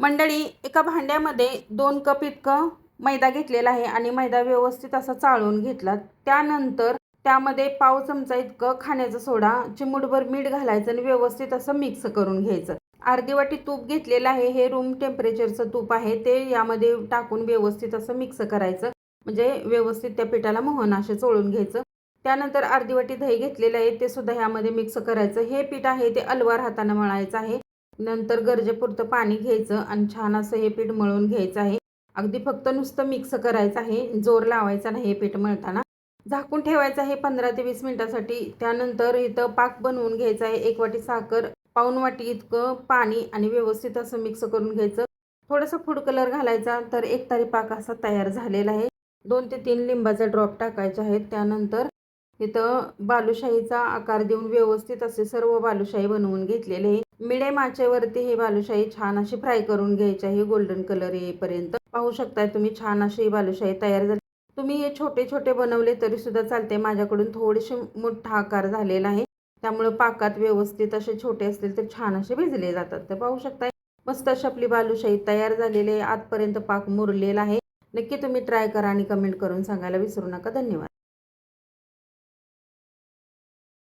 मंडळी एका भांड्यामध्ये दोन कप इतकं मैदा घेतलेला आहे आणि मैदा व्यवस्थित असा चाळून घेतला. त्यानंतर त्यामध्ये पाव चमचा इतकं खाण्याचा सोडा चिमूटभर मीठ घालायचं आणि व्यवस्थित असं मिक्स करून घ्यायचं. अर्धी वाटी तूप घेतलेलं आहे हे रूम टेम्परेचरचं तूप आहे. ते यामध्ये टाकून व्यवस्थित असं मिक्स करायचं. म्हणजे व्यवस्थित त्या पिठाला मोहन असे चोळून घ्यायचं. त्यानंतर अर्धी वाटी दही घेतलेलं आहे ते सुद्धा ह्यामध्ये मिक्स करायचं. हे पीठ आहे ते अलवार हाताने मळायचं आहे. नंतर गरजेपुरतं पाणी घ्यायचं आणि छान असं हे पीठ मळून घ्यायचं आहे. अगदी फक्त नुसतं मिक्स करायचं आहे. जोर लावायचा नाही हे पीठ मळताना. झाकून ठेवायचं आहे पंधरा ते वीस मिनटासाठी. त्यानंतर इथं पाक बनवून घ्यायचा आहे. एक वाटी साखर पाऊन वाटी इतकं पाणी आणि व्यवस्थित असं मिक्स करून घ्यायचं. थोडासा फूड कलर घालायचा तर एक तारी पाक असा तयार झालेला आहे. दोन ते तीन लिंबाचा ड्रॉप टाकायचे आहेत त्यानंतर इथं बालुशाहीचा आकार देऊन व्यवस्थित असे सर्व बालुशाही बनवून घेतलेले आहे. मिडे माचेवरती ही बालुशाही छान अशी फ्राय करून घ्यायची आहे. गोल्डन कलर येईपर्यंत पाहू शकताय तुम्ही छान अशी ही बालुशाही तयार झाली. तुम्ही हे छोटे छोटे बनवले तरी सुद्धा चालते. माझ्याकडून थोडेसे मोठा आकार झालेला आहे. त्यामुळे पाकात व्यवस्थित असे छोटे असतील तर छान असे भिजले जातात. तर पाहू शकताय मस्त अशी आपली बालुशाही तयार झालेली आहे. आजपर्यंत पाक मुरलेला आहे. नक्की तुम्ही ट्राय करा आणि कमेंट करून सांगायला विसरू नका. धन्यवाद.